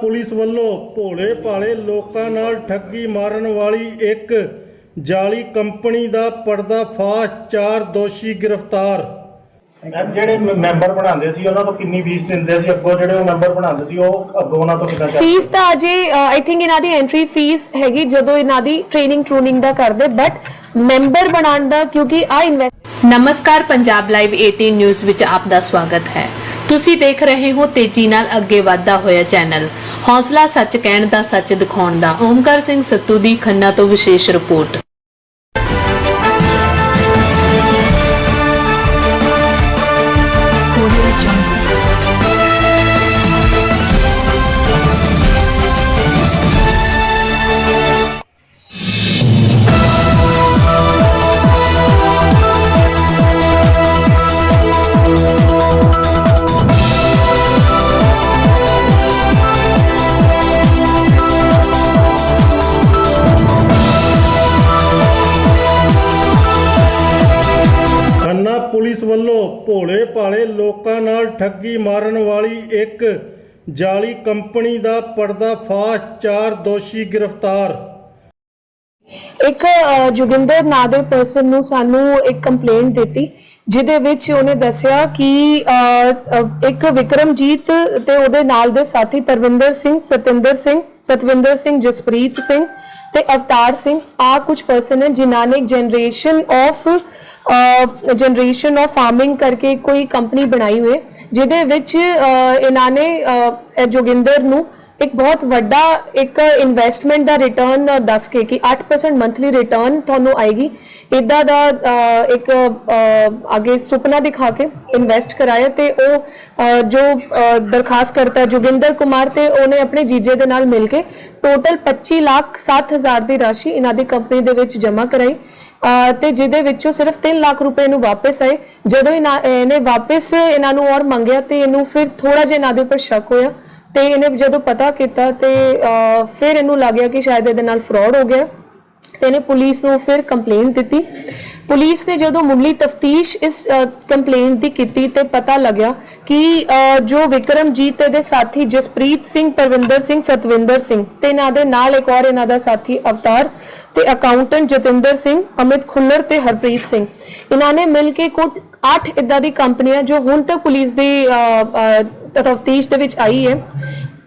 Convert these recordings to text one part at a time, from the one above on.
Police ਵੱਲੋਂ ਭੋਲੇ ਭਾਲੇ ਲੋਕਾਂ ਨਾਲ ਠੱਗੀ ਮਾਰਨ ਵਾਲੀ ਇੱਕ ਜਾਲੀ ਕੰਪਨੀ ਦਾ ਪਰਦਾਫਾਸ਼ ਚਾਰ ਦੋਸ਼ੀ ਗ੍ਰਿਫਤਾਰ। ਮੈਮ ਜਿਹੜੇ ਮੈਂਬਰ ਬਣਾਉਂਦੇ ਸੀ ਉਹਨਾਂ ਤੋਂ ਕਿੰਨੀ ਫੀਸ ਦਿੰਦੇ ਸੀ? ਅੱਗੋਂ ਜਿਹੜੇ ਉਹ ਮੈਂਬਰ ਬਣਾਉਂਦੇ ਸੀ ਉਹ ਅੱਗੋਂ ਉਹਨਾਂ ਤੋਂ ਕਿੰਨਾ ਫੀਸ ਤਾਂ ਅਜੇ ਆਈ ਥਿੰਕ ਇਹਨਾਂ ਦੀ ਐਂਟਰੀ ਫੀਸ ਹੈਗੀ ਜਦੋਂ ਇਹਨਾਂ ਦੀ ਟ੍ਰੇਨਿੰਗ ਟਰੂਨਿੰਗ ਦਾ ਕਰਦੇ ਬਟ ਮੈਂਬਰ ਬਣਾਉਣ ਦਾ ਕਿਉਂਕਿ ਆ ਇਨਵੈਸਟ ਨਮਸਕਾਰ ਪੰਜਾਬ ਲਾਈਵ 18 ਨਿਊਜ਼ ਵਿੱਚ ਆਪ ਦਾ ਸਵਾਗਤ ਹੈ। ਤੁਸੀਂ ਦੇਖ ਰਹੇ ਹੋ ਤੇਜ਼ੀ ਨਾਲ ਅੱਗੇ ਵਧਦਾ ਹੋਇਆ ਚੈਨਲ ਹੌਸਲਾ ਸੱਚ ਕਹਿਣ ਦਾ ਸੱਚ ਦਿਖਾਉਣ ਦਾ। ਓਮਕਾਰ ਸਿੰਘ ਸੱਤੂ ਦੀ ਖੰਨਾ ਤੋਂ ਵਿਸ਼ੇਸ਼ ਰਿਪੋਰਟ। ਲੋਕਾਂ ਨਾਲ ਠੱਗੀ ਮਾਰਨ ਵਾਲੀ ਇੱਕ ਜਾਲੀ ਕੰਪਨੀ ਦਾ ਪਰਦਾਫਾਸ਼ ਚਾਰ ਦੋਸ਼ੀ ਗ੍ਰਿਫਤਾਰ। ਇੱਕ ਅ, ਨਾਂ ਦੇ ਪਰਸਨ ਨੂੰ ਸਾਨੂੰ ਇੱਕ ਕੰਪਲੇਂਟ ਦਿੱਤੀ ਜਿਹਦੇ ਵਿੱਚ ਉਹਨੇ ਦੱਸਿਆ ਕਿ ਇੱਕ ਵਿਕਰਮਜੀਤ ਤੇ ਉਹਦੇ ਨਾਲ ਦੇ ਸਾਥੀ ਪਰਵਿੰਦਰ ਸਿੰਘ ਸਤਿੰਦਰ ਸਿੰਘ ਸਤਵਿੰਦਰ ਸਿੰਘ ਜਸਪ੍ਰੀਤ ਸਿੰਘ ਤੇ ਅਵਤਾਰ ਸਿੰਘ ਆ ਕੁਝ ਪਰਸਨ ਹੈ ਜਿਨ੍ਹਾਂ ਨੇ generation of generation of farming ਕਰਕੇ ਕੋਈ ਕੰਪਨੀ ਬਣਾਈ ਹੋਈ ਜਿਹਦੇ ਵਿੱਚ ਇਹਨਾਂ ਨੇ ਜੋਗਿੰਦਰ ਨੂੰ ਇੱਕ ਬਹੁਤ ਵੱਡਾ ਇੱਕ ਇਨਵੈਸਟਮੈਂਟ ਦਾ ਰਿਟਰਨ ਦੱਸ ਕੇ ਕਿ 8% ਮੰਥਲੀ ਰਿਟਰਨ ਤੁਹਾਨੂੰ ਆਏਗੀ। ਇਦਾਂ ਦਾ ਇੱਕ ਅੱਗੇ ਸੁਪਨਾ ਦਿਖਾ ਕੇ ਇਨਵੈਸਟ ਕਰਾਇਆ ਤੇ ਉਹ ਜੋ ਦਰਖਾਸਤ ਕਰਤਾ ਜੋਗਿੰਦਰ ਕੁਮਾਰ ਤੇ ਉਹਨੇ ਆਪਣੇ ਜੀਜੇ ਦੇ ਨਾਲ ਮਿਲ ਕੇ ਟੋਟਲ 25 ਲੱਖ 7000 ਦੀ ਰਾਸ਼ੀ ਇਹਨਾਂ ਦੀ ਕੰਪਨੀ ਦੇ ਵਿੱਚ ਜਮ੍ਹਾਂ ਕਰਾਈ। ਅਹ, ਤੇ ਜਿਹਦੇ ਵਿੱਚੋਂ ਸਿਰਫ 3 ਲੱਖ ਰੁਪਏ ਨੂੰ ਵਾਪਸ ਆਏ। ਜਦੋਂ ਇਹਨਾਂ- ਇਹਨੇ ਵਾਪਸ ਇਹਨਾਂ ਨੂੰ ਔਰ ਮੰਗਿਆ ਤੇ ਇਹਨੂੰ ਫਿਰ ਥੋੜਾ ਜਿਹਾ ਇਹਨਾਂ ਦੇ ਉੱਪਰ ਸ਼ੱਕ ਹੋਇਆ। ਤੇ ਇਹਨੇ ਜਦੋਂ ਪਤਾ ਕੀਤਾ ਤੇ ਫਿਰ ਇਹਨੂੰ ਲੱਗਿਆ ਕਿ ਸ਼ਾਇਦ ਇਹਦੇ ਨਾਲ ਫਰਾਡ ਹੋ ਗਿਆ। ਤੇ ਇਹਨੇ ਪੁਲਿਸ ਨੂੰ ਫਿਰ ਕੰਪਲੇਂਟ ਦਿੱਤੀ। ਪੁਲਿਸ ਨੇ ਜਦੋਂ ਮੁੱਢਲੀ ਤਫਤੀਸ਼ ਇਸ ਕੰਪਲੇਂਟ ਦੀ ਕੀਤੀ ਤੇ ਪਤਾ ਲੱਗਿਆ ਕਿ ਜੋ ਵਿਕਰਮਜੀਤ ਤੇ ਦੇ ਸਾਥੀ ਜਸਪ੍ਰੀਤ ਸਿੰਘ, ਪਰਵਿੰਦਰ ਸਿੰਘ, ਸਤਵਿੰਦਰ ਸਿੰਘ ਤੇ ਇਹਨਾਂ ਦੇ ਨਾਲ ਇੱਕ ਹੋਰ ਇਹਨਾਂ ਦਾ ਸਾਥੀ ਅਵਤਾਰ ਤੇ ਅਕਾਊਂਟੈਂਟ ਜਤਿੰਦਰ ਸਿੰਘ, ਅਮਿਤ ਖੁੱਲਰ ਤੇ ਹਰਪ੍ਰੀਤ ਸਿੰਘ। ਇਹਨਾਂ ਨੇ ਮਿਲ ਕੇ ਕੁੱਲ 8 ਇਦਾਂ ਦੀ ਕੰਪਨੀਆਂ ਜੋ ਹੁਣ ਤੱਕ ਪੁਲਿਸ ਦੀ ਤਫਤੀਸ਼ ਦੇ ਵਿੱਚ ਆਈ ਹੈ।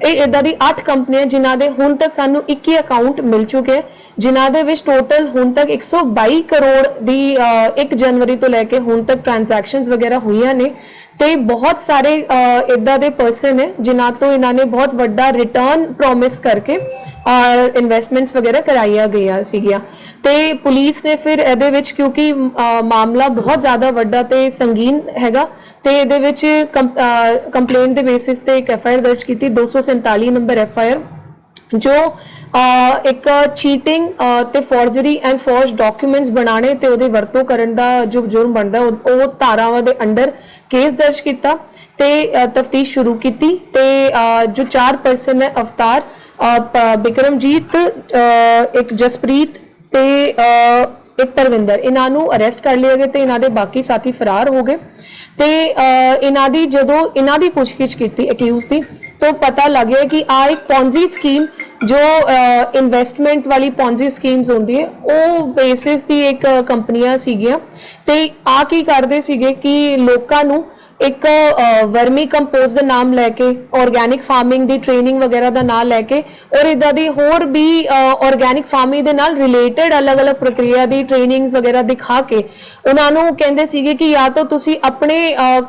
ਇਹ ਇਦਾਂ ਦੀ 8 ਕੰਪਨੀਆਂ ਜਿਨ੍ਹਾਂ ਦੇ ਹੁਣ ਤੱਕ ਸਾਨੂੰ 21 ਅਕਾਊਂਟ ਮਿਲ ਚੁੱਕੇ ਜਿਨ੍ਹਾਂ ਦੇ ਵਿੱਚ ਟੋਟਲ ਹੁਣ ਤੱਕ 122 ਕਰੋੜ ਦੀ ਅਹ, 1 ਜਨਵਰੀ ਤੋਂ ਲੈ ਕੇ ਹੁਣ ਤੱਕ ਟ੍ਰਾਂਜੈਕਸ਼ਨਸ ਵਗੈਰਾ ਹੋਈਆਂ ਨੇ ਤੇ ਬਹੁਤ ਸਾਰੇ ਇਦਾਂ ਦੇ ਪਰਸਨ ਨੇ ਜਿਨ੍ਹਾਂ ਤੋਂ ਇਹਨਾਂ ਨੇ ਬਹੁਤ ਵੱਡਾ ਰਿਟਰਨ ਪ੍ਰੋਮਿਸ ਕਰਕੇ ਇਨਵੈਸਟਮੈਂਟਸ ਵਗੈਰਾ ਕਰਾਈਆਂ ਗਈਆਂ ਸੀਗੀਆਂ। ਤੇ ਪੁਲਿਸ ਨੇ ਫਿਰ ਇਹਦੇ ਵਿੱਚ ਕਿਉਂਕਿ ਮਾਮਲਾ ਬਹੁਤ ਜ਼ਿਆਦਾ ਵੱਡਾ ਤੇ ਸੰਗੀਨ ਹੈਗਾ ਤੇ ਇਹਦੇ ਵਿੱਚ ਕੰਪਲੇਂਟ ਦੇ ਬੇਸਿਸ ਤੇ ਇੱਕ ਐਫ ਆਈ ਆਰ ਦਰਜ ਕੀਤੀ 247 ਨੰਬਰ ਐਫ ਆਈ ਆਰ ਜੋ ਇੱਕ ਚੀਟਿੰਗ ਤੇ ਫੋਰਜਰੀ ਐਂਡ ਫੋਰਜ ਡਾਕੂਮੈਂਟਸ ਬਣਾਉਣੇ ਤੇ ਉਹਦੇ ਵਰਤੋਂ ਕਰਨ ਦਾ ਜੋ ਜੁਰਮ ਬਣਦਾ, ਉਹ ਧਾਰਾਵਾਂ ਦੇ ਅੰਡਰ ਕੇਸ ਦਰਜ ਕੀਤਾ ਤੇ ਤਫਤੀਸ਼ ਸ਼ੁਰੂ ਕੀਤੀ ਤੇ ਜੋ ਚਾਰ ਪਰਸਨ ਹੈ ਅਵਤਾਰ ਬਿਕਰਮਜੀਤ ਇੱਕ ਜਸਪ੍ਰੀਤ ਤੇ ਇੱਕ ਪਰਵਿੰਦਰ, ਇਹਨਾਂ ਨੂੰ ਅਰੈਸਟ ਕਰ ਲਿਆ ਗਿਆ ਤੇ ਇਹਨਾਂ ਦੇ ਬਾਕੀ ਸਾਥੀ ਫਰਾਰ ਹੋ ਗਏ ਤੇ ਇਹਨਾਂ ਦੀ ਜਦੋਂ, ਇਹਨਾਂ ਦੀ ਪੁੱਛਗਿੱਛ ਕੀਤੀ ਅਕਿਊਜ਼ ਦੀ ਤੋਂ ਪਤਾ ਲੱਗਿਆ ਕਿ ਆ ਇੱਕ ਪੌਂਜ਼ੀ ਸਕੀਮ ਜੋ ਇਨਵੈਸਟਮੈਂਟ ਵਾਲੀ ਪੌਂਜ਼ੀ ਸਕੀਮਸ ਹੁੰਦੀ ਹੈ, ਉਹ ਬੇਸਿਸ ਦੀ ਇੱਕ ਕੰਪਨੀਆਂ ਸੀਗੀਆਂ। ਤੇ ਆ ਕੀ ਕਰਦੇ ਸੀਗੇ ਕਿ ਲੋਕਾਂ ਨੂੰ ਇੱਕ ਵਰਮੀ ਕੰਪੋਸਟ ਦਾ ਨਾਮ ਲੈ ਕੇ ਆਰਗੈਨਿਕ ਫਾਰਮਿੰਗ ਦੀ ਟ੍ਰੇਨਿੰਗ ਵਗੈਰਾ ਦਾ ਨਾਮ ਲੈ ਕੇ, ਔਰ ਇਦਾਂ ਦੀ ਹੋਰ ਵੀ ਆਰਗੈਨਿਕ ਫਾਰਮਿੰਗ ਦੇ ਨਾਲ ਰਿਲੇਟਡ ਅਲੱਗ-ਅਲੱਗ ਪ੍ਰਕਿਰਿਆ ਦੀ ਟ੍ਰੇਨਿੰਗਸ ਵਗੈਰਾ ਦਿਖਾ ਕੇ, ਉਹਨਾਂ ਨੂੰ ਕਹਿੰਦੇ ਸੀਗੇ ਕਿ ਜਾਂ ਤਾਂ ਤੁਸੀਂ ਆਪਣੇ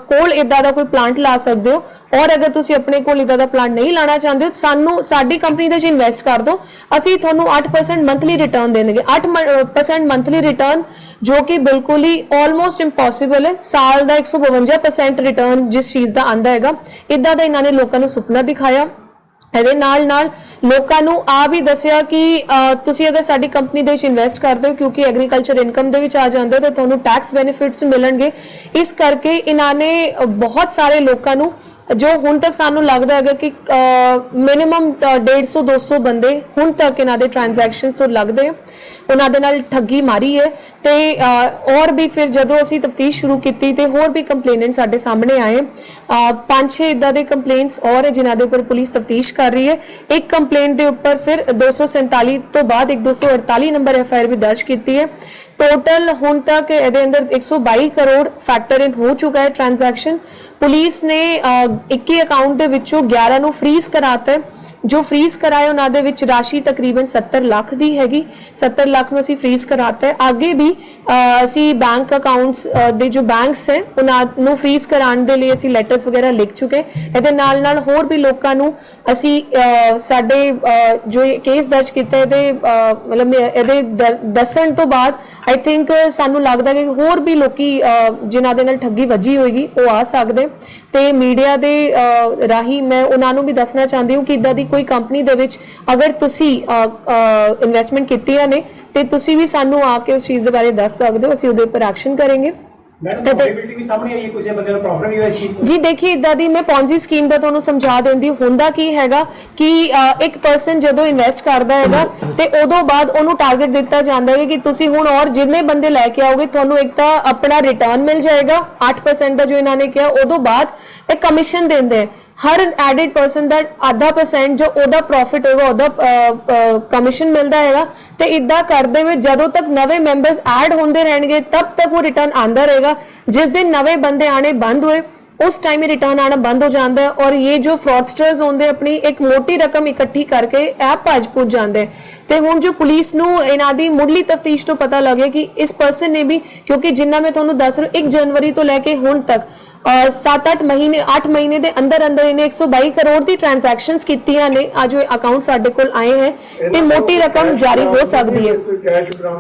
ਕੋਲ ਇਦਾਂ ਦਾ ਕੋਈ ਪਲਾਂਟ ਲਾ ਸਕਦੇ ਹੋ ਔਰ ਅਗਰ ਤੁਸੀਂ ਆਪਣੇ ਕੋਲ ਇਦਾਂ ਦਾ ਪਲਾਂਟ ਨਹੀਂ ਲਾਣਾ ਚਾਹੁੰਦੇ ਹੋ, ਸਾਨੂੰ ਸਾਡੀ ਕੰਪਨੀ ਦੇ ਵਿੱਚ ਇਨਵੈਸਟ ਕਰ ਦਿਓ। ਅਸੀਂ ਤੁਹਾਨੂੰ 8% ਮੰਥਲੀ ਰਿਟਰਨ ਦੇਣਗੇ। 8% ਮੰਥਲੀ ਰਿਟਰਨ ਜੋ ਕਿ ਬਿਲਕੁਲ ਹੀ ਆਲਮੋਸਟ ਇੰਪੋਸੀਬਲ ਹੈ। ਸਾਲ ਦਾ 152% ਰਿਟਰਨ ਜਿਸ ਚੀਜ਼ ਦਾ ਆਂਦਾ ਹੈਗਾ ਇਦਾਂ ਦਾ ਇਹਨਾਂ ਨੇ ਲੋਕਾਂ ਨੂੰ ਸੁਪਨਾ ਦਿਖਾਇਆ। ਇਹਦੇ ਨਾਲ ਨਾਲ ਲੋਕਾਂ ਨੂੰ ਆ ਵੀ ਦੱਸਿਆ ਕਿ ਤੁਸੀਂ ਅਗਰ ਸਾਡੀ ਕੰਪਨੀ ਦੇ ਵਿੱਚ ਇਨਵੈਸਟ ਕਰਦੇ ਹੋ, ਕਿਉਂਕਿ ਐਗਰੀਕਲਚਰ ਇਨਕਮ ਦੇ ਵਿੱਚ ਆ ਜਾਂਦੇ ਹੋ, ਤਾਂ ਤੁਹਾਨੂੰ ਟੈਕਸ ਬੈਨੀਫਿਟਸ ਮਿਲਣਗੇ। ਇਸ ਕਰਕੇ ਇਹਨਾਂ ਨੇ ਬਹੁਤ ਸਾਰੇ ਲੋਕਾਂ ਨੂੰ ਜੋ ਹੁਣ ਤੱਕ ਸਾਨੂੰ ਲੱਗਦਾ ਹੈਗਾ ਕਿ ਮਿਨੀਮਮ 150 200 ਬੰਦੇ ਹੁਣ ਤੱਕ ਇਹਨਾਂ ਦੇ ਟ੍ਰਾਂਜੈਕਸ਼ਨਸ ਤੋਂ ਲੱਗਦੇ ਆ। ਉਹਨਾਂ ਦੇ ਨਾਲ ਠੱਗੀ ਮਾਰੀ ਹੈ ਤੇ ਅਹ, ਔਰ ਵੀ ਫਿਰ ਜਦੋਂ ਅਸੀਂ ਤਫਤੀਸ਼ ਸ਼ੁਰੂ ਕੀਤੀ ਤੇ ਹੋਰ ਵੀ ਕੰਪਲੇਨੈਂਟ ਸਾਡੇ ਸਾਹਮਣੇ ਆਏ ਪੰਜ ਛੇ ਇਦਾਂ ਦੇ ਕੰਪਲੇਂਟਸ ਔਰ ਹੈ ਜਿਨ੍ਹਾਂ ਦੇ ਉੱਪਰ ਪੁਲਿਸ ਤਫਤੀਸ਼ ਕਰ ਰਹੀ ਹੈ ਇੱਕ ਕੰਪਲੇਂਟ ਦੇ ਉੱਪਰ ਫਿਰ 247 ਤੋਂ ਬਾਅਦ ਇੱਕ 248 ਨੰਬਰ ਐਫ ਆਈ ਆਰ ਵੀ ਦਰਜ ਕੀਤੀ ਹੈ ਟੋਟਲ ਹੁਣ ਤੱਕ ਇਹਦੇ ਅੰਦਰ 122 ਕਰੋੜ ਫੈਕਟਰ ਇਨ ਹੋ ਚੁੱਕਾ ਹੈ ਟ੍ਰਾਂਜੈਕਸ਼ਨ ਪੁਲਿਸ ਨੇ ਅਹ, 21 ਅਕਾਊਂਟ ਦੇ ਵਿੱਚੋਂ 11 ਨੂੰ ਫ੍ਰੀਜ਼ ਕਰਾਤਾ ਹੈ। ਜੋ ਫ੍ਰੀਜ਼ ਕਰਾਏ ਉਹਨਾਂ ਦੇ ਵਿੱਚ ਰਾਸ਼ੀ ਤਕਰੀਬਨ 70 ਲੱਖ ਦੀ ਹੈਗੀ। 70 ਲੱਖ ਨੂੰ ਅਸੀਂ ਫ੍ਰੀਜ਼ ਕਰਾਤਾ ਹੈ। ਅੱਗੇ ਵੀ ਅਸੀਂ ਬੈਂਕ ਅਕਾਊਂਟਸ ਦੇ ਜੋ ਬੈਂਕਸ ਹੈ ਉਹਨਾਂ ਨੂੰ ਫ੍ਰੀਜ਼ ਕਰਾਉਣ ਦੇ ਲਈ ਅਸੀਂ ਲੈਟਰਸ ਵਗੈਰਾ ਲਿਖ ਚੁੱਕੇ ਇਹਦੇ ਨਾਲ ਨਾਲ ਹੋਰ ਵੀ ਲੋਕਾਂ ਨੂੰ ਅਸੀਂ ਸਾਡੇ ਜੋ ਕੇਸ ਦਰਜ ਕੀਤਾ ਇਹਦੇ ਮਤਲਬ ਇਹਦੇ ਦ- ਦੱਸਣ ਤੋਂ ਬਾਅਦ ਆਈ ਥਿੰਕ ਸਾਨੂੰ ਲੱਗਦਾ ਕਿ ਹੋਰ ਵੀ ਲੋਕੀ ਅਹ, ਜਿਨ੍ਹਾਂ ਦੇ ਨਾਲ ਠੱਗੀ ਵੱਜੀ ਹੋਏਗੀ ਉਹ ਆ ਸਕਦੇ। ਤੇ ਮੀਡੀਆ ਦੇ ਰਾਹੀਂ ਮੈਂ ਉਹਨਾਂ ਨੂੰ ਵੀ ਦੱਸਣਾ ਚਾਹੁੰਦੀ ਹਾਂ ਕਿ ਇਦਾਂ ਦੀ ਕੋਈ ਕੰਪਨੀ ਦੇ ਵਿੱਚ ਅਗਰ ਤੁਸੀਂ ਇਨਵੈਸਟਮੈਂਟ ਕੀਤੀਆਂ ਨੇ ਤੇ ਤੁਸੀਂ ਵੀ ਸਾਨੂੰ ਆ ਕੇ ਉਸ ਚੀਜ਼ ਦੇ ਬਾਰੇ ਦੱਸ ਸਕਦੇ ਹੋ ਅਸੀਂ ਉਹਦੇ ਉੱਪਰ ਐਕਸ਼ਨ ਕਰਾਂਗੇ ਜੀ ਦੇਖਿਏ ਇਦਾਂ ਦੀ ਮੈਂ ਪੌਂਜੀ ਸਕੀਮ ਦਾ ਤੁਹਾਨੂੰ ਸਮਝਾ ਦਿੰਦੀ। ਹੁੰਦਾ ਕੀ ਹੈਗਾ ਕਿ ਇੱਕ ਪਰਸਨ ਜਦੋਂ ਇਨਵੈਸਟ ਕਰਦਾ ਹੈਗਾ ਤੇ ਉਦੋਂ ਬਾਅਦ ਉਹਨੂੰ ਟਾਰਗੇਟ ਦਿੱਤਾ ਜਾਂਦਾ ਹੈ ਕਿ ਤੁਸੀਂ ਹੁਣ ਔਰ ਜਿੰਨੇ ਬੰਦੇ ਲੈ ਕੇ ਆਓਗੇ ਤੁਹਾਨੂੰ ਇੱਕ ਤਾਂ ਆਪਣਾ ਰਿਟਰਨ ਮਿਲ ਜਾਏਗਾ 8% ਦਾ ਜੋ ਇਹਨਾਂ ਨੇ ਕਿਹਾ ਉਦੋਂ ਬਾਅਦ ਇਹ ਕਮਿਸ਼ਨ ਦਿੰਦੇ ਹੈ ਹਰ ਐਡਿਡ ਪਰਸਨ ਦਾ ਆਧਾ percent ਜੋ ਉਹਦਾ ਪ੍ਰੋਫਿਟ ਹੋਏਗਾ, ਉਹਦਾ ਕਮਿਸ਼ਨ ਮਿਲਦਾ ਹੈਗਾ। ਤੇ ਇਦਾਂ ਕਰਦੇ ਹੋਏ ਜਦੋਂ ਤੱਕ ਨਵੇਂ ਮੈਂਬਰਸ ਐਡ ਹੁੰਦੇ ਰਹਿਣਗੇ, ਤਬ ਤੱਕ ਉਹ ਰਿਟਰਨ ਆਂਦਾ ਰਹੇਗਾ। ਜਿਸ ਦਿਨ ਨਵੇਂ ਬੰਦੇ ਆਣੇ ਬੰਦ ਹੋਏ, ਉਸ ਟਾਈਮ ਹੀ ਰਿਟਰਨ ਆਣਾ ਬੰਦ ਹੋ ਜਾਂਦਾ ਹੈ ਔਰ ਇਹ ਜੋ ਫਰਾਡਸਟਰਸ ਹੁੰਦੇ ਆਪਣੀ ਇੱਕ ਮੋਟੀ ਰਕਮ ਇਕੱਠੀ ਕਰਕੇ ਐਪ ਭੱਜ ਪੁੱਜ ਜਾਂਦੇ ਤੇ ਹੁਣ ਜੋ ਪੁਲਿਸ ਨੂੰ ਇਹਨਾਂ ਦੀ ਮੁੱਢਲੀ ਤਫਤੀਸ਼ ਤੋਂ ਪਤਾ ਲੱਗੇ ਕਿ ਇਸ ਪਰਸਨ ਨੇ ਵੀ, ਕਿਉਂਕਿ ਜਿੰਨਾ ਮੈਂ ਤੁਹਾਨੂੰ ਦੱਸ ਰਹੀ 1 ਜਨਵਰੀ ਤੋਂ ਲੈ ਕੇ ਹੁਣ ਤੱਕ 7-8 ਮਹੀਨੇ 8 ਮਹੀਨੇ ਦੇ ਅੰਦਰ ਅੰਦਰ ਇਹਨੇ 122 ਕਰੋੜ ਦੀ ਟ੍ਰਾਂਜੈਕਸ਼ਨਸ ਕੀਤੀਆਂ ਨੇ। ਅੱਜ ਉਹ ਅਕਾਊਂਟ ਸਾਡੇ ਕੋਲ ਆਏ ਹੈ ਤੇ ਮੋਟੀ ਰਕਮ ਜਾਰੀ ਹੋ ਸਕਦੀ ਹੈ।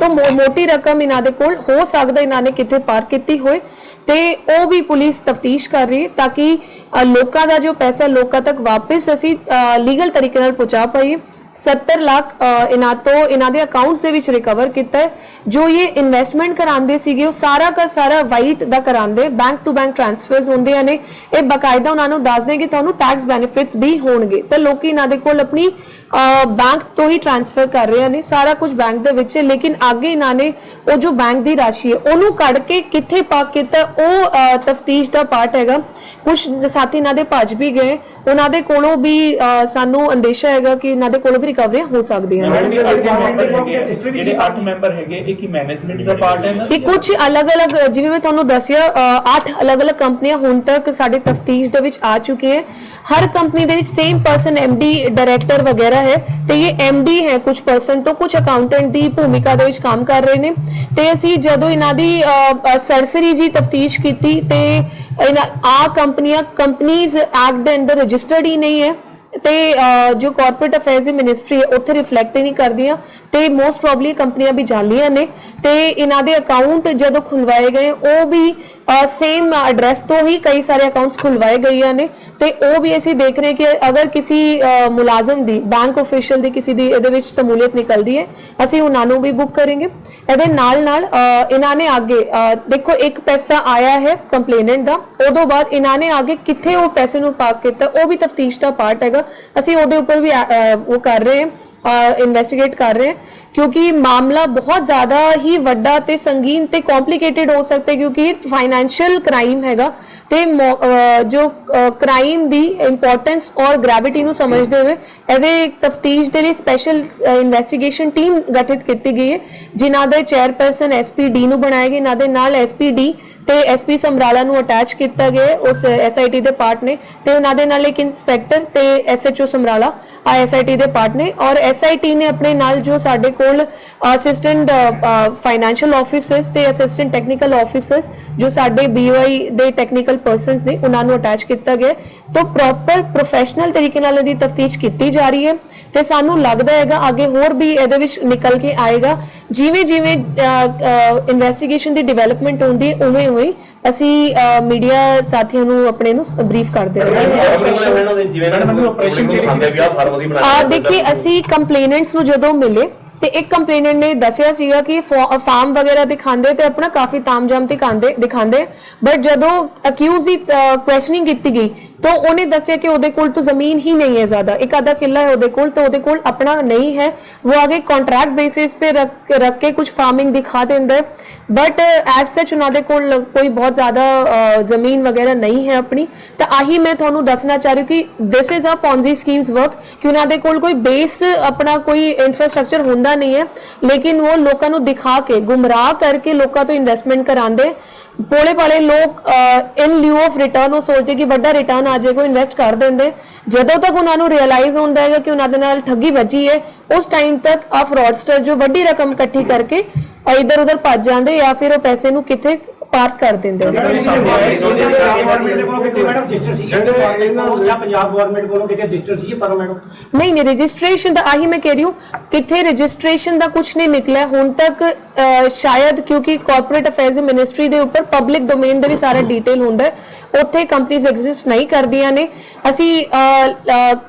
ਤਾਂ ਮੋਟੀ ਰਕਮ ਇਹਨਾਂ ਦੇ ਕੋਲ ਹੋ ਸਕਦਾ ਇਹਨਾਂ ਨੇ ਕਿਤੇ ਪਾਰ ਕੀਤੀ ਹੋਏ। ਤੇ ਉਹ ਵੀ ਪੁਲਿਸ ਤਫਤੀਸ਼ ਕਰ ਰਹੀ ਹੈ ਤਾਂ ਕਿ ਲੋਕਾਂ ਦਾ ਜੋ ਪੈਸਾ ਲੋਕਾਂ ਤੱਕ ਵਾਪਸ ਅਸੀਂ ਲੀਗਲ ਤਰੀਕੇ ਨਾਲ ਪਹੁੰਚਾ ਪਾਈਏ। 70 ਲੱਖ ਇਹਨਾਂ ਤੋਂ ਇਹਨਾਂ ਦੇ ਅਕਾਊਂਟਸ ਦੇ ਵਿੱਚ ਰਿਕਵਰ ਕੀਤਾ ਹੈ। ਜੋ ਇਹ ਇਨਵੈਸਟਮੈਂਟ ਕਰਾਉਂਦੇ ਸੀਗੇ, ਉਹ ਸਾਰਾ ਦਾ ਸਾਰਾ ਵਾਈਟ ਦਾ ਕਰਾਉਂਦੇ ਬੈਂਕ ਟੂ ਬੈਂਕ ਟ੍ਰਾਂਸਫਰਸ ਹੁੰਦੇ ਨੇ। ਇਹ ਬਕਾਇਦਾ ਉਹਨਾਂ ਨੂੰ ਦੱਸਦੇ ਕਿ ਤੁਹਾਨੂੰ ਟੈਕਸ ਬੈਨੀਫਿਟਸ ਵੀ ਹੋਣਗੇ। ਤਾਂ ਲੋਕੀ ਇਹਨਾਂ ਦੇ ਕੋਲ ਆਪਣੀ ਬੈਂਕ ਤੋਂ ਹੀ ਟ੍ਰਾਂਸਫਰ ਕਰ ਰਹੇ ਨੇ ਸਾਰਾ ਕੁਝ ਬੈਂਕ ਦੇ ਵਿੱਚ ਹੈ ਲੇਕਿਨ ਅੱਗੇ ਇਹਨਾਂ ਨੇ ਉਹ ਜੋ ਬੈਂਕ ਦੀ ਰਾਸ਼ੀ ਹੈ ਉਹਨੂੰ ਕੱਢ ਕੇ ਕਿੱਥੇ ਪਾਕ ਕੀਤਾ ਉਹ ਤਫਤੀਸ਼ ਦਾ ਪਾਰਟ ਹੈਗਾ। ਕੁਝ ਸਾਥੀ ਇਹਨਾਂ ਦੇ ਭੱਜ ਵੀ ਗਏ ਉਹਨਾਂ ਦੇ ਕੋਲੋਂ ਵੀ ਸਾਨੂੰ ਅੰਦੇਸ਼ਾ ਹੈਗਾ ਕਿ ਇਹਨਾਂ ਦੇ ਕੋਲੋਂ ਵੀ ਰਿਕਵਰੀਆਂ ਹੋ ਸਕਦੀਆਂ ਨੇ ਜਿਹੜੇ ਮੈਂਬਰ ਹੈਗੇ ਇਹ ਕੀ ਮੈਨੇਜਮੈਂਟ ਦਾ ਪਾਰਟ ਹੈ ਨਾ ਇਹ ਕੁਝ ਅਲੱਗ-ਅਲੱਗ ਜਿਵੇਂ ਮੈਂ ਤੁਹਾਨੂੰ ਦੱਸਿਆ ਅ, ਅੱਠ ਅਲੱਗ-ਅਲੱਗ ਕੰਪਨੀਆਂ ਹੁਣ ਤੱਕ ਸਾਡੇ ਤਫਤੀਸ਼ ਦੇ ਵਿੱਚ ਆ ਚੁੱਕੀਆਂ। ਹਰ ਕੰਪਨੀ ਦੇ ਵਿੱਚ ਸੇਮ ਪਰਸਨ ਡੀ ਡਾਇਰੈਕਟਰ ਵਗੈਰਾ ਹੈ ਤੇ ਇਹ ਡੀ ਹੈ ਕੁਝ ਪਰਸਨ ਤੋਂ, ਕੁਝ ਅਕਾਊਂਟੈਂਟ ਦੀ ਭੂਮਿਕਾ ਦੇ ਵਿੱਚ ਕੰਮ ਕਰ ਰਹੇ ਨੇ। ਤੇ ਅਸੀਂ ਜਦੋਂ ਇਹਨਾਂ ਦੀ ਸਰਸਰੀ ਜੀ ਤਫਤੀਸ਼ ਕੀਤੀ ਤੇ ਇਹਨਾਂ, ਆ ਕੰਪਨੀਆਂ ਕੰਪਨੀਜ਼ ਐਕਟ ਦੇ ਅੰਦਰ ਰਜਿਸਟਰਡ ਹੀ ਨਹੀਂ ਹੈ। ਤੇ ਜੋ ਕਾਰਪੋਰੇਟ ਅਫੇਅਰਸ ਦੀ ਮਿਨਿਸਟਰੀ ਹੈ ਉੱਥੇ ਰਿਫਲੈਕਟ ਹੀ ਨਹੀਂ ਕਰਦੀਆਂ ਤੇ ਮੋਸਟ ਪ੍ਰੋਬਬਲੀ ਕੰਪਨੀਆਂ ਵੀ ਜਾਲੀਆਂ ਨੇ ਤੇ ਇਹਨਾਂ ਦੇ ਅਕਾਊਂਟ ਜਦੋਂ ਖੁਲਵਾਏ ਗਏ ਉਹ ਵੀ ਸੇਮ ਐਡਰੈਸ ਤੋਂ ਹੀ ਕਈ ਸਾਰੇ ਅਕਾਊਂਟਸ ਖੁਲਵਾਏ ਗਈਆਂ ਨੇ ਤੇ ਉਹ ਵੀ ਅਸੀਂ ਦੇਖ ਰਹੇ ਕਿ ਅਗਰ ਕਿਸੇ ਮੁਲਾਜ਼ਮ ਦੀ ਬੈਂਕ ਅਫੀਸ਼ੀਅਲ ਦੀ ਕਿਸੇ ਦੀ ਇਹਦੇ ਵਿੱਚ ਸਮੂਲੀਅਤ ਨਿਕਲਦੀ ਹੈ ਅਸੀਂ ਉਹਨਾਂ ਨੂੰ ਵੀ ਬੁੱਕ ਕਰਾਂਗੇ। ਇਹਦੇ ਨਾਲ ਨਾਲ ਇਹਨਾਂ ਨੇ ਅੱਗੇ ਅਹ, ਦੇਖੋ ਇੱਕ ਪੈਸਾ ਆਇਆ ਹੈ ਕੰਪਲੇਨੈਂਟ ਦਾ ਉਦੋਂ ਬਾਅਦ ਇਹਨਾਂ ਨੇ ਅੱਗੇ ਕਿੱਥੇ ਉਹ ਪੈਸੇ ਨੂੰ ਪਾਕ ਕੀਤਾ ਉਹ ਵੀ ਤਫਤੀਸ਼ ਦਾ ਪਾਰਟ ਹੈਗਾ। ਅਸੀਂ ਉਹਦੇ ਉੱਪਰ ਵੀ ਉਹ ਕਰ ਰਹੇ ਹਾਂ ਇਨਵੈਸਟੀਗੇਟ ਕਰ ਰਹੇ ਹਾਂ, ਕਿਉਂਕਿ ਮਾਮਲਾ ਬਹੁਤ ਜ਼ਿਆਦਾ ਹੀ ਵੱਡਾ ਤੇ ਸੰਗੀਨ ਤੇ ਕੰਪਲਿਕੇਟਿਡ ਹੋ ਸਕਦਾ ਕਿਉਂਕਿ ਫਾਈਨੈਂਸ਼ੀਅਲ ਕ੍ਰਾਈਮ ਹੈਗਾ ਤੇ ਜੋ ਕ੍ਰਾਈਮ ਦੀ ਇੰਪੋਰਟੈਂਸ ਔਰ ਗ੍ਰੈਵਿਟੀ ਨੂੰ ਸਮਝਦੇ ਹੋਏ ਇਹਦੇ ਤਫਤੀਸ਼ ਦੇ ਲਈ ਸਪੈਸ਼ਲ ਇਨਵੈਸਟੀਗੇਸ਼ਨ ਟੀਮ ਗਠਿਤ ਕੀਤੀ ਗਈ ਹੈ, ਜਿਨ੍ਹਾਂ ਦੇ ਚੇਅਰਪਰਸਨ ਐਸਪੀਡੀ ਨੂੰ ਬਣਾਇਆ ਗਏ ਇਹਨਾਂ ਦੇ ਨਾਲ ਐਸਪੀਡੀ ਤੇ ਐਸਪੀ ਸਮਰਾਲਾ ਨੂੰ ਅਟੈਚ ਕੀਤਾ ਗਿਆ ਉਸ ਐਸਆਈਟੀ ਦੇ ਪਾਰਟ ਨੇ। ਤੇ ਉਹਨਾਂ ਦੇ ਨਾਲ ਇੱਕ ਇਨਸਪੈਕਟਰ ਤੇ ਐਸਐਚਓ ਸਮਰਾਲਾ ਆ ਐਸਆਈਟੀ ਦੇ ਪਾਰਟ ਨੇ। ਔਰ ਐਸਆਈਟੀ ਨੇ ਆਪਣੇ ਨਾਲ ਜੋ ਸਾਡੇ ਕੋਲ ਅਸਿਸਟੈਂਟ ਫਾਈਨੈਂਸ਼ੀਅਲ ਆਫੀਸਰਸ ਤੇ ਅਸਿਸਟੈਂਟ ਟੈਕਨੀਕਲ ਆਫੀਸਰਸ ਜੋ ਸਾਡੇ ਬੀਓਆਈ ਦੇ ਟੈਕਨੀਕਲ ਪਰਸਨਸ ਨੇ, ਉਹਨਾਂ ਨੂੰ ਅਟੈਚ ਕੀਤਾ ਗਿਆ ਹੈ। ਪ੍ਰੋਪਰ ਪ੍ਰੋਫੈਸ਼ਨਲ ਤਰੀਕੇ ਨਾਲ ਇਹਦੀ ਤਫਤੀਸ਼ ਕੀਤੀ ਜਾ ਰਹੀ ਹੈ। ਤੇ ਸਾਨੂੰ ਲੱਗਦਾ ਹੈਗਾ, ਅੱਗੇ ਹੋਰ ਵੀ ਇਹਦੇ ਵਿੱਚ ਨਿਕਲ ਕੇ ਆਏਗਾ। ਜਿਵੇਂ ਜਿਵੇਂ ਇਨਵੈਸਟੀਗੇਸ਼ਨ ਦੀ ਡਿਵੈਲਪਮੈਂਟ ਹੁੰਦੀ ਹੈ ਉਵੇਂ ਉਵੇਂ ਅਸੀਂ ਮੀਡੀਆ ਸਾਥੀਆਂ ਨੂੰ ਆਪਣੇ ਨੂੰ ਬਰੀਫ ਕਰਦੇ ਵੀ ਆ ਦੇਖਿਏ ਅਸੀਂ ਕੰਪਲੇਨੈਂਟਸ ਨੂੰ ਜਦੋਂ ਮਿਲੇ ਤੇ ਇੱਕ ਕੰਪਲੇਨੈਂਟ ਨੇ ਦੱਸਿਆ ਸੀਗਾ ਕਿ ਫਾਰਮ ਵਗੈਰਾ ਦਿਖਾਉਂਦੇ ਤੇ ਆਪਣਾ ਕਾਫੀ ਤਾਮਝਾਮ ਤੇ ਖਾਂਦੇ ਦਿਖਾਉਂਦੇ ਬਟ ਜਦੋਂ ਅਕਿਊਜ਼ ਦੀ ਕੁਐਸਚਨਿੰਗ ਕੀਤੀ ਗਈ ਤਾਂ ਉਹਨੇ ਦੱਸਿਆ ਕਿ ਉਹਦੇ ਕੋਲ ਤਾਂ ਜ਼ਮੀਨ ਹੀ ਨਹੀਂ ਹੈ ਜ਼ਿਆਦਾ। ਇੱਕ ਆਧਾ ਕਿੱਲਾ ਹੈ ਉਹਦੇ ਕੋਲ, ਤਾਂ ਉਹਦੇ ਕੋਲ ਆਪਣਾ ਨਹੀਂ ਹੈ। ਉਹ ਆਗੇ ਕੰਟਰੈਕਟ ਬੇਸਿਸ पे रख के कुछ फार्मिंग दिखा देते हैं बट एज ਉਹਨਾਂ ਦੇ ਕੋਲ ਕੋਈ ਬਹੁਤ ਜ਼ਿਆਦਾ ਜ਼ਮੀਨ ਵਗੈਰਾ ਨਹੀਂ ਹੈ ਆਪਣੀ। ਤਾਂ ਆਹੀ ਮੈਂ ਤੁਹਾਨੂੰ ਦੱਸਣਾ ਚਾਹ ਰਹੀ ਕਿ this is a Ponzi schemes work ਕਿ ਉਹਨਾਂ ਦੇ ਕੋਲ ਕੋਈ ਬੇਸ ਆਪਣਾ ਕੋਈ ਇਨਫਰਾਸਟ੍ਰਕਚਰ ਹੁੰਦਾ ਨਹੀਂ ਹੈ। ਲੇਕਿਨ ਉਹ ਲੋਕਾਂ ਨੂੰ ਦਿਖਾ ਕੇ, ਗੁੰਮਰਾਹ ਕਰਕੇ ਲੋਕਾਂ ਤੋਂ ਇਨਵੈਸਟਮੈਂਟ ਕਰਾਉਂਦੇ। ਭੋਲੇ ਭਾਲੇ ਲੋਕ ਇਨ ਲਿਊ ਆਫ ਰਿਟਰਨ ਉਹ ਸੋਚਦੇ ਕਿ ਵੱਡਾ ਰਿਟਰਨ ਆ ਜਾਏਗਾ ਇਨਵੈਸਟ ਕਰ ਦਿੰਦੇ। ਜਦੋਂ ਤੱਕ ਉਹਨਾਂ ਨੂੰ ਰਿਅਲਾਈਜ਼ ਹੁੰਦਾ ਹੈ ਕਿ ਉਹਨਾਂ ਦੇ ਨਾਲ ਠੱਗੀ ਵੱਜੀ ਹੈ ਉਸ ਟਾਈਮ ਤੱਕ ਆ ਫਰਾਡਸਟਰ ਜੋ ਵੱਡੀ ਰਕਮ ਇਕੱਠੀ ਕਰਕੇ ਇਧਰ ਉਧਰ ਭੱਜ ਜਾਂਦੇ ਜਾਂ ਫਿਰ ਉਹ ਪੈਸੇ ਨੂੰ ਕਿਤੇ ਪਾਰਕ ਕਰ ਦਿੰਦੇ ਗਵਰਨਮੈਂਟ ਦੇ ਕੋਲੋਂ ਕਿਤੇ ਮੈਡਮ ਰਜਿਸਟਰ ਸੀ ਜਾਂ ਪੰਜਾਬ ਗਵਰਨਮੈਂਟ ਕੋਲੋਂ ਕਿਤੇ ਰਜਿਸਟਰ ਸੀ ਪਰ ਮੈਡਮ ਨਹੀਂ ਨਹੀਂ ਰਜਿਸਟ੍ਰੇਸ਼ਨ ਦਾ ਆਹੀ ਮੈਂ ਕਹਿ ਰਹੀ ਹੂੰ ਕਿੱਥੇ ਰਜਿਸਟ੍ਰੇਸ਼ਨ ਦਾ ਕੁਝ ਨਹੀਂ ਨਿਕਲਿਆ। ਹੁਣ ਤੱਕ ਸ਼ਾਇਦ ਕਿਉਂਕਿ ਕਾਰਪੋਰੇਟ ਅਫੇਅਰਸ ਮਿਨਿਸਟਰੀ ਦੇ ਉੱਪਰ ਪਬਲਿਕ ਡੋਮੇਨ ਦੇ ਵੀ ਸਾਰਾ ਡਿਟੇਲ ਹੁੰਦਾ ਹੈ ਉੱਥੇ ਕੰਪਨੀਆਂ ਐਗਜ਼ਿਸਟ ਨਹੀਂ ਕਰਦੀਆਂ ਨੇ। ਅਸੀਂ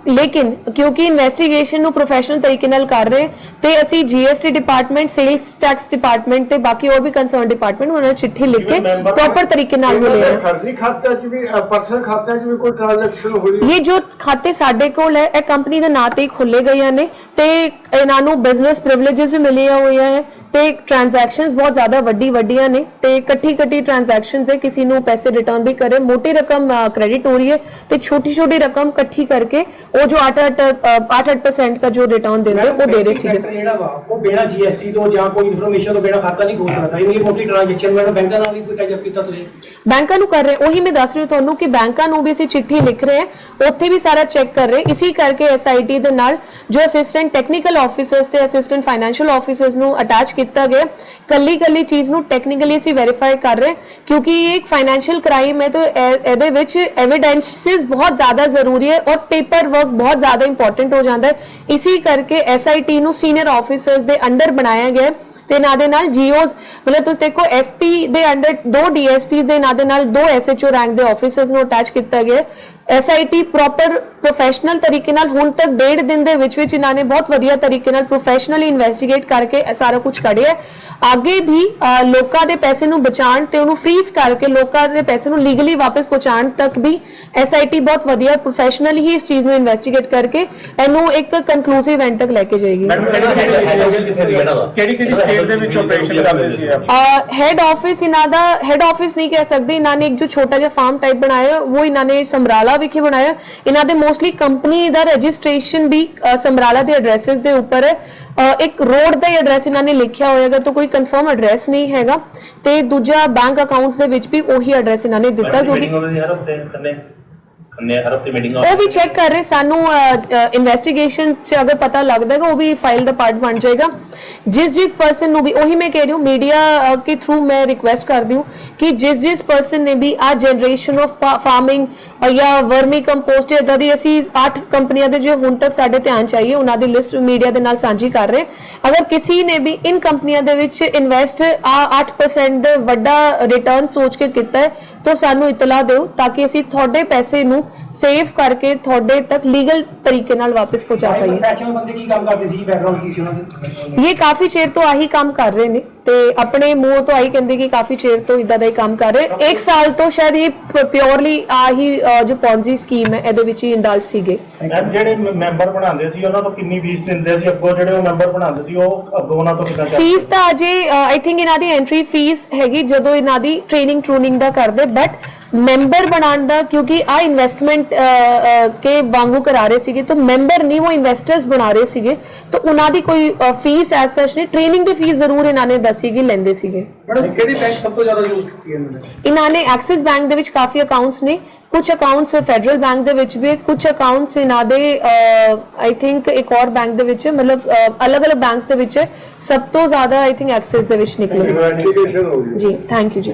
ਲੇਕਿਨ ਕਿਉਂਕਿ ਇਨਵੈਸਟੀਗੇਸ਼ਨ ਨੂੰ ਪ੍ਰੋਫੈਸ਼ਨਲ ਤਰੀਕੇ ਨਾਲ ਕਰ ਰਹੇ ਤੇ ਅਸੀਂ GST department sales tax department ਤੇ ਬਾਕੀ ਹੋਰ ਵੀ ਕੰਸਰਨ ਡਿਪਾਰਟਮੈਂਟ ਉਹਨਾਂ ਨੂੰ ਚਿੱਠੀ ਲਿਖ ਕੇ ਪ੍ਰੋਪਰ ਤਰੀਕੇ ਨਾਲ ਮਿਲੇ ਆ। ਖਰਚੀ ਖਾਤਿਆਂ 'ਚ ਵੀ ਪਰਸਨਲ ਖਾਤਿਆਂ 'ਚ ਵੀ ਕੋਈ ਟ੍ਰਾਂਜੈਕਸ਼ਨ ਹੋਈ ਇਹ ਜੋ ਖਾਤੇ ਸਾਡੇ ਕੋਲ ਹੈ ਇਹ ਕੰਪਨੀ ਦੇ ਨਾਂ ਤੇ ਹੀ ਖੁੱਲੇ ਗਏ ਨੇ ਤੇ ਇਹਨਾਂ ਨੂੰ ਬਿਜ਼ਨਸ ਪ੍ਰਿਵਿਲੇजेस ਵੀ ਮਿਲੀਆਂ ਹੋਈਆਂ ਹੈ। ਤੇ ਟ੍ਰਾਂਜੈਕਸ਼ਨਸ ਬਹੁਤ ਜ਼ਿਆਦਾ ਵੱਡੀ ਵੱਡੀਆਂ ਨੇ ਤੇ ਇਕੱਠੀ ਇਕੱਠੀ ਟ੍ਰਾਂਜੈਕਸ਼ਨਸ ਹੈ ਕਿਸੇ ਨੂੰ ਪੈਸੇ ਰਿਟਰਨ ਵੀ ਕਰੇ ਮੋਟੀ ਰਕਮ ਕ੍ਰੈਡਿਟ ਹੋ ਰਹੀ ਹੈ ਤੇ ਛੋਟੀ ਛੋਟੀ ਰਕਮ ਇਕੱਠੀ ਕਰਕੇ ਉਹ ਜੋ 8 8 8% ਦਾ ਜੋ ਰਿਟਰਨ ਦਿੰਦੇ ਉਹ ਦੇ ਰਹੇ ਸੀਗੇ। ਜਿਹੜਾ ਵਾ ਉਹ ਬਿਨਾ ਜੀਐਸਟੀ ਤੋਂ ਜਾਂ ਕੋਈ ਇਨਫੋਰਮੇਸ਼ਨ ਤੋਂ ਬਿਨਾ ਖਾਤਾ ਨਹੀਂ ਖੋਲ ਸਕਦਾ। ਇਹ ਮੋਟੀ ਟ੍ਰਾਂਜੈਕਸ਼ਨ ਮੈਡਮ ਬੈਂਕਾਂ ਨਾਲ ਵੀ ਕੋਈ ਟਾਈ ਕੀਤਾ ਤੁਸੀਂ। ਬੈਂਕਾਂ ਨੂੰ ਕਰ ਰਹੇ ਉਹੀ ਮੈਂ ਦੱਸ ਰਹੀ ਹਾਂ ਤੁਹਾਨੂੰ ਕਿ ਬੈਂਕਾਂ ਨੂੰ ਵੀ ਅਸੀਂ ਚਿੱਠੀ ਲਿਖ ਰਹੇ ਹਾਂ ਉੱਥੇ ਵੀ ਸਾਰਾ ਚੈੱਕ ਕਰ ਰਹੇ ਇਸੇ ਕਰਕੇ ਐਸਆਈਟੀ ਦੇ ਨਾਲ ਜੋ ਅਸਿਸਟੈਂਟ ਟੈਕਨੀਕਲ ਆਫੀਸਰਸ ਤੇ ਅਸਿਸਟੈਂਟ ਫਾਈਨੈਂਸ਼ੀਅਲ ਆਫੀਸਰਸ ਨੂੰ ਅਟੈਚ ਕੀਤਾ ਗਿਆ। ਕੱਲੀ ਕੱਲੀ ਚੀਜ਼ ਨੂੰ ਟੈਕਨੀਕਲੀ ਅਸੀਂ ਵੈਰੀਫਾਈ ਕਰ ਰਹੇ ਕਿਉਂਕਿ ਇਹ ਇੱਕ ਫਾਈਨੈਂਸ਼ੀਅਲ ਕ੍ਰਾਈਮ ਹੈ, ਤਾਂ ਇਹਦੇ ਵਿੱਚ ਐਵੀਡੈਂਸਿਸ ਬਹੁਤ ਜ਼ਿਆਦਾ ਜ਼ਰੂਰੀ ਹੈ ਔਰ ਪੇਪਰ ਵਰਕ ਬਹੁਤ ਜ਼ਿਆਦਾ ਇੰਪੋਰਟੈਂਟ ਹੋ ਜਾਂਦਾ ਹੈ। ਇਸੇ ਕਰਕੇ ਐਸਆਈਟੀ ਨੂੰ ਸੀਨੀਅਰ ਆਫੀਸਰਸ ਦੇ ਅੰਡਰ ਬਣਾਇਆ ਗਿਆ ਤੇ ਨਾਲ ਦੇ ਨਾਲ ਜੀਓਸ ਮਤਲਬ ਤੁਸੀਂ ਦੇਖੋ ਐਸਪੀ ਦੇ ਅੰਡਰ ਦੋ ਡੀਐਸਪੀ ਦੇ ਨਾਲ ਦੇ ਨਾਲ ਦੋ ਐਸਐਚਓ ਰੈਂਕ ਦੇ ਆਫੀਸਰਸ ਨੂੰ ਅਟੈਚ ਕੀਤਾ ਗਿਆ ਐਸਆਈਟੀ ਪ੍ਰੋਪਰ ਪ੍ਰੋਫੈਸ਼ਨਲ ਤਰੀਕੇ ਨਾਲ ਹੁਣ ਤੱਕ ਡੇਢ ਦਿਨ ਦੇ ਵਿੱਚ ਵਿੱਚ ਇਹਨਾਂ ਨੇ ਬਹੁਤ ਵਧੀਆ ਤਰੀਕੇ ਨਾਲ ਪ੍ਰੋਫੈਸ਼ਨਲੀ ਇਨਵੈਸਟੀਗੇਟ ਕਰਕੇ ਇਹ ਸਾਰਾ ਕੁਝ ਕੱਢਿਆ। ਅੱਗੇ ਵੀ ਲੋਕਾਂ ਦੇ ਪੈਸੇ ਨੂੰ ਬਚਾਉਣ ਤੇ ਉਹਨੂੰ ਫ੍ਰੀਜ਼ ਕਰਕੇ ਲੋਕਾਂ ਦੇ ਪੈਸੇ ਨੂੰ ਲੀਗਲੀ ਵਾਪਸ ਪਹੁੰਚਾਉਣ ਤੱਕ ਵੀ ਐਸਆਈਟੀ ਬਹੁਤ ਵਧੀਆ ਪ੍ਰੋਫੈਸ਼ਨਲੀ ਹੀ ਇਸ ਚੀਜ਼ ਨੂੰ ਇਨਵੈਸਟੀਗੇਟ ਕਰਕੇ ਇਹਨੂੰ ਇੱਕ ਕਨਕਲੂਸਿਵ ਐਂਡ ਤੱਕ ਲੈ ਕੇ ਜਾਏਗੀ ਕਿਹੜੀ ਕਿਹੜੀ ਸਟੇਟ ਦੇ ਵਿੱਚ ਆਪਰੇਸ਼ਨ ਕਰਦੇ ਸੀ ਆਪ ਹੈਡ ਆਫਿਸ ਇਹਨਾਂ ਦਾ ਹੈਡ ਆਫਿਸ ਨਹੀਂ ਕਹਿ ਸਕਦੇ ਇਹਨਾਂ ਨੇ ਇੱਕ ਜੋ ਛੋਟਾ ਜਿਹਾ ਫਾਰਮ ਟਾਈਪ ਬਣਾਇਆ ਉਹ ਇਹਨਾਂ ਨੇ ਸਮਰਾਲਾ ਵਿਖੇ ਬਣਾਇਆ। ਇਹਨਾਂ ਦੇ ਮੋਸਟਲੀ ਕੰਪਨੀ ਦਾ ਰਜਿਸਟ੍ਰੇਸ਼ਨ ਵੀ ਸਮਰਾਲਾ ਦੇ ਐਡਰੈਸਸ ਦੇ ਉੱਪਰ ਹੈ ਇੱਕ ਰੋਡ ਦਾ ਐਡਰੈਸ ਇਹਨਾਂ ਨੇ ਲਿਖਿਆ ਹੋਏਗਾ ਤਾਂ ਕੋਈ ਕਨਫਰਮ ਐਡਰੈਸ ਨਹੀਂ ਹੈਗਾ। ਤੇ ਦੂਜਾ ਬੈਂਕ ਅਕਾਊਂਟਸ ਦੇ ਵਿੱਚ ਵੀ ਉਹੀ ਐਡਰੈਸ ਇਹਨਾਂ ਨੇ ਦਿੱਤਾ ਕਿਉਂਕਿ ਉਹ ਵੀ ਚੈੱਕ ਕਰ ਰਹੇ ਸਾਨੂੰ ਇਨਵੈਸਟੀਗੇਸ਼ਨ ਚ ਅਗਰ ਪਤਾ ਲੱਗਦਾ ਹੈਗਾ ਉਹ ਵੀ ਫਾਈਲ ਦਾ ਪਾਰਟ ਬਣ ਜਾਏਗਾ। ਜਿਸ ਜਿਸ ਪਰਸਨ ਨੂੰ ਵੀ ਉਹੀ ਮੈਂ ਕਹਿ ਰਹੀ ਹੂੰ ਮੀਡੀਆ ਕੇ ਥਰੂ ਮੈਂ ਰਿਕੁਐਸਟ ਕਰਦੀ ਹੂੰ ਕਿ ਜਿਸ ਜਿਸ ਪਰਸਨ ਨੇ ਵੀ ਆ ਜਨਰੇਸ਼ਨ ਆਫ ਫਾਰਮਿੰਗ ਜਾਂ ਵਰਮੀ ਕੰਪੋਸਟ ਇਦਾਂ ਦੀ ਅਸੀਂ 8 ਕੰਪਨੀਆਂ ਦੇ ਜੋ ਹੁਣ ਤੱਕ ਸਾਡੇ ਧਿਆਨ ਚਾਹੀਏ ਉਹਨਾਂ ਦੀ ਲਿਸਟ ਮੀਡੀਆ ਦੇ ਨਾਲ ਸਾਂਝੀ ਕਰ ਰਹੇ। ਅਗਰ ਕਿਸੇ ਨੇ ਵੀ ਇਨ ਕੰਪਨੀਆਂ ਦੇ ਵਿੱਚ ਇਨਵੈਸਟ ਆ 8% ਦਾ ਵੱਡਾ ਰਿਟਰਨ ਸੋਚ ਕੇ ਕੀਤਾ ਹੈ ਤਾਂ ਸਾਨੂੰ ਇਤਲਾ ਦਿਓ ਤਾਂ ਕਿ ਅਸੀਂ ਤੁਹਾਡੇ ਪੈਸੇ ਨੂੰ ਸੇਵ ਕਰਕੇ ਤੁਹਾਡੇ ਤੱਕ ਲੀਗਲ ਤਰੀਕੇ ਨਾਲ ਵਾਪਸ ਪਹੁੰਚਾ ਪਾਈਏ। ਪ੍ਰੋਫੈਸ਼ਨਲ ਬੰਦੇ ਕੀ ਕੰਮ ਕਰਦੇ ਸੀ? ਬੈਕਗ੍ਰਾਉਂਡ ਕੀ ਸੀ ਉਹਨਾਂ ਦਾ? ਇਹ ਕਾਫੀ ਚਿਰ ਤੋਂ ਆਹੀ ਕੰਮ ਕਰ ਰਹੇ ਨੇ ਤੇ ਆਪਣੇ ਮੂੰਹ ਤੋਂ ਆਹੀ ਕਹਿੰਦੇ ਕਿ ਕਾਫੀ ਚਿਰ ਤੋਂ ਇਦਾਂ ਦਾ ਹੀ ਕੰਮ ਕਰ ਰਹੇ। ਇੱਕ ਸਾਲ ਤੋਂ ਸ਼ਾਇਦ ਇਹ ਪਿਓਰਲੀ ਆਹੀ ਜੋ ਪੌਂਜੀ ਸਕੀਮ ਹੈ ਇਹਦੇ ਵਿੱਚ ਹੀ ਇੰਡਲਜ ਸੀਗੇ। ਜਿਹੜੇ ਮੈਂਬਰ ਬਣਾਉਂਦੇ ਸੀ ਉਹਨਾਂ ਤੋਂ ਕਿੰਨੀ ਫੀਸ ਦਿੰਦੇ ਸੀ? ਅੱਗੋਂ ਜਿਹੜੇ ਉਹ ਮੈਂਬਰ ਬਣਾਉਂਦੇ ਸੀ ਉਹ ਅੱਗੋਂ ਉਹਨਾਂ ਤੋਂ ਕਿੰਨਾ ਫੀਸ ਤਾਂ ਅਜੇ ਆਈ ਥਿੰਕ ਇਹਨਾਂ ਦੀ ਐਂਟਰੀ ਫੀਸ ਹੈਗੀ ਜਦੋਂ ਇਹਨਾਂ ਦੀ ਟ੍ਰੇਨਿੰਗ ਟਰੂਨਿੰਗ ਦਾ ਕਰਦੇ ਬਟ ਮੈਂਬਰ ਬਣਾਉਣ ਦਾ ਕਿਉਂਕਿ ਆ ਇਨਵੈਸਟਮੈਂਟ ਕੇ ਵਾਂਗੂ ਕਰਾ ਰਹੇ ਸੀਗੇ ਤਾਂ ਮੈਂਬਰ ਨਹੀਂ ਉਹ ਇਨਵੈਸਟਰਸ ਬਣਾ ਰਹੇ ਸੀਗੇ ਤਾਂ ਉਹਨਾਂ ਦੀ ਕੋਈ ਫੀਸ ਐਸ ਸੱਚ ਨਹੀਂ ਟ੍ਰੇਨਿੰਗ ਦੀ ਫੀਸ ਜ਼ਰੂਰ ਇਹਨਾਂ ਨੇ ਦੱਸੀ ਕਿ ਲੈਂਦੇ ਸੀਗੇ। ਮੈਡਮ ਕਿਹੜੀ ਬੈਂਕ ਸਭ ਤੋਂ ਜ਼ਿਆਦਾ ਯੂਜ਼ ਕੀਤੀ ਹੈ ਇਹਨਾਂ ਨੇ? ਇਹਨਾਂ ਨੇ ਐਕਸਿਸ ਬੈਂਕ ਦੇ ਵਿੱਚ ਕਾਫੀ ਅਕਾਊਂਟਸ ਨੇ ਕੁਝ ਅਕਾਊਂਟਸ ਫੈਡਰਲ ਬੈਂਕ ਦੇ ਵਿੱਚ ਵੀ ਕੁਝ ਅਕਾਊਂਟਸ ਇਹਨਾਂ ਦੇ ਆਈ ਥਿੰਕ ਇੱਕ ਹੋਰ ਬੈਂਕ ਦੇ ਵਿੱਚ ਹੈ, ਮਤਲਬ ਅਲੱਗ-ਅਲੱਗ ਬੈਂਕਸ ਦੇ ਵਿੱਚ ਹੈ। ਸਭ ਤੋਂ ਜ਼ਿਆਦਾ ਆਈ ਥਿੰਕ ਐਕਸਿਸ ਦੇ ਵਿੱਚ ਨਿਕਲੇ। ਜੀ ਥੈਂਕ ਯੂ ਜੀ।